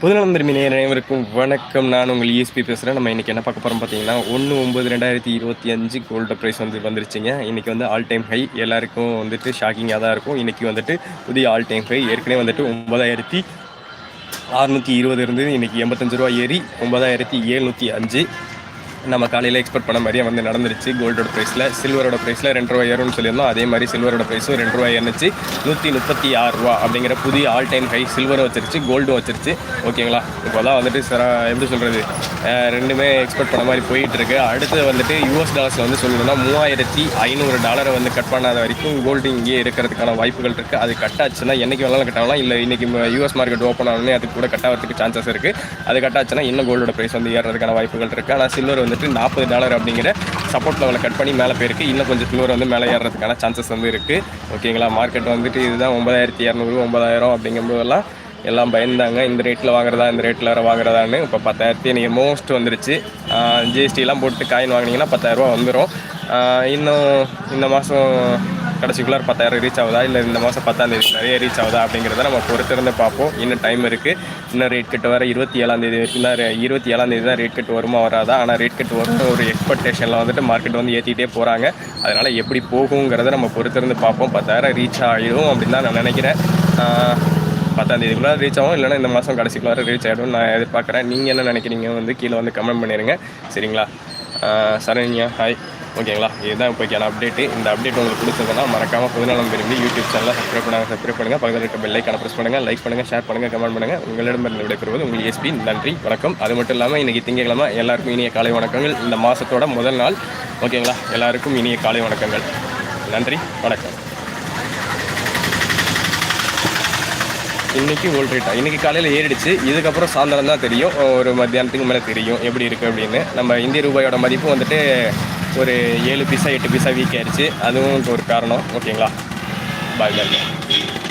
புதுநலம் திரும்பி நேர அனைவருக்கும் வணக்கம். நான் உங்கள் இஎஸ்பி பேசுகிறேன் நம்ம இன்றைக்கி என்ன பார்க்க போகிறோம் பார்த்தீங்கன்னா ஒன்று ஒம்பது ரெண்டாயிரத்தி இருபத்தி அஞ்சு கோல்டு ப்ரைஸ் வந்து வந்துருச்சுங்க. இன்றைக்கி வந்து ஆல் டைம் ஹை எல்லாருக்கும் வந்துட்டு ஷாக்கிங்காக தான் இருக்கும். இன்றைக்கி வந்துட்டு புதிய ஆல் டைம் ஹை ஏற்கனவே வந்துட்டு ஒன்பதாயிரத்தி அறுநூற்றி இருபது இருந்து இன்றைக்கி எண்பத்தஞ்சு ரூபா ஏறி ஒன்பதாயிரத்தி எழுநூற்றி அஞ்சு. நம்ம காலையில் எக்ஸ்பெக்ட் பண்ண மாதிரியே வந்து நடந்துருச்சு. கோல்டோட ப்ரைஸில் சில்வரோட ப்ரைஸில் ரெண்டு ரூபாய் ஏறும்னு சொல்லியிருந்தோம். அதே மாதிரி சில்வரோட ப்ரைஸும் ரெண்டு ரூபாய் ஏறிச்சு நூற்றி முப்பத்தி ஆறு ரூபா அப்படிங்கிற புதிய ஆல் டைம் ஹை சில்வரும் வச்சிருச்சு கோல்டும் வச்சிருச்சு. ஓகேங்களா? இப்போ தான் வந்துட்டு சரா எப்படி சொல்கிறது ரெண்டுமே எக்ஸ்பெக்ட் பண்ண மாதிரி போயிட்டு இருக்கு அடுத்து வந்துட்டு யூஎஸ் டாலர்ஸில் வந்து சொல்லணும்னா மூவாயிரத்தி ஐநூறு டாலரை வந்து கட் பண்ணாத வரைக்கும் கோல்டு இங்கேயே இருக்கிறதுக்கான வாய்ப்புகள் இருக்குது அது கட் ஆச்சுன்னா என்னைக்கு வேணாலும் கட் ஆகலாம். இல்லை இன்றைக்கி யூஎஸ் மார்க்கெட் ஓப்பன் ஆகணும்னே அது கூட கட் ஆகிறதுக்கு சான்சஸ் இருக்குது அது கட் ஆச்சுன்னா இன்னும் கோல்டோட ப்ரைஸ் வந்து ஏறதுக்கான வாய்ப்புகள் இருக்குது ஆனால் சில்வர் வந்து வந்துட்டு நாற்பது டாலர் அப்படிங்கிற சப்போர்ட் லெவலை கட் பண்ணி மேலே போயிருக்கு. இன்னும் கொஞ்சம் ஃப்ளோர் வந்து மேலே ஏறதுக்கான சான்சஸ் வந்து இருக்குது ஓகேங்களா மார்க்கெட் வந்துட்டு இதுதான் ஒன்பதாயிரத்தி இரநூறு ஒன்பதாயிரம் அப்படிங்கும்போதெல்லாம் எல்லாம் பயந்தாங்க. இந்த ரேட்டில் வாங்குறதா இந்த ரேட்டில் வேறு வாங்குறதான்னு இப்போ பத்தாயிரத்தி நீங்கள் மோஸ்ட் வந்துருச்சு. ஜிஎஸ்டிலாம் போட்டு காயின் வாங்கினீங்கன்னா பத்தாயிரரூபா வந்துடும் இன்னும் இந்த மாதம் கடைசிக்குள்ளார பத்தாயிரம் ரீச் ஆகுதா? இல்லை இந்த மாதம் பத்தாம் தேதி நிறைய ரீச் ஆகுதா அப்படிங்கிறத நம்ம பொறுத்திருந்து பார்ப்போம். இன்னும் டைம் இருக்குது இன்னும் ரேட் கட்டு வர இருபத்தி ஏழாம் தேதி வரைக்கும் தான் இருபத்தி ஏழாம் தேதி தான் ரேட் கட்டு வருமா வராதா? ஆனால் ரேட் கட்டு வரும் ஒரு எக்ஸ்பெக்டேஷனில் வந்துட்டு மார்க்கெட் வந்து ஏற்றிட்டே போகிறாங்க அதனால் எப்படி போகுங்கிறத நம்ம பொறுத்திருந்து பார்ப்போம். பத்தாயிரம் ரீச் ஆகிடும் அப்படின்னு தான் நான் நினைக்கிறேன். பத்தாம் தேதிக்குள்ளே ரீச் ஆகும். இல்லைன்னா இந்த மாதம் கடைசிக்குள்ளார ரீச் ஆகிடும் நான் எதிர்பார்க்குறேன். நீங்கள் என்ன நினைக்கிறீங்க? வந்து கீழே வந்து கமெண்ட் பண்ணிடுங்க சரிங்களா? ஆஹ் சரண்யா ஹாய் ஓகேங்களா? இதுதான் இப்போக்கான அப்டேட்டு இந்த அப்டேட் உங்களுக்கு பிடிச்சதுன்னா மறக்காமல் புதுநலம் விரும்பி யூடியூப் சேனலில் சப்ஸ்கிரைப் பண்ணுங்கள் சப்ஸ்கிரைப் பண்ணுங்கள் பக்கத்தில் இருக்க பெல் ஐக்கான ப்ரெஸ் பண்ணுங்கள் லைக் பண்ணுங்கள் ஷேர் பண்ணுங்கள் கமெண்ட் பண்ணுங்கள் உங்களிடமிருந்து விடைபெறுவது உங்கள் எஸ்பி நன்றி வணக்கம். அது மட்டும் இல்லாமல் இன்றைக்கி திங்கக்கிழமை எல்லாருக்கும் இனிய காலை வணக்கங்கள். இந்த மாதத்தோட முதல் நாள். ஓகேங்களா? எல்லாருக்கும் இனிய காலை வணக்கங்கள். நன்றி வணக்கம். இன்றைக்கி ஓல்ட்ரேட்டா இன்றைக்கி காலையில் ஏறிடுச்சு. இதுக்கப்புறம் சாயந்தரம் தான் தெரியும். ஒரு மத்தியானத்துக்கு மேலே தெரியும். எப்படி இருக்குது அப்படின்னு. நம்ம இந்திய ரூபாயோட மதிப்பு வந்துட்டு ஒரு ஏழு பீஸா எட்டு பீஸா வீக் ஆயிடுச்சு அதுவும் ஒரு காரணம். ஓகேங்களா? பாய் பாய்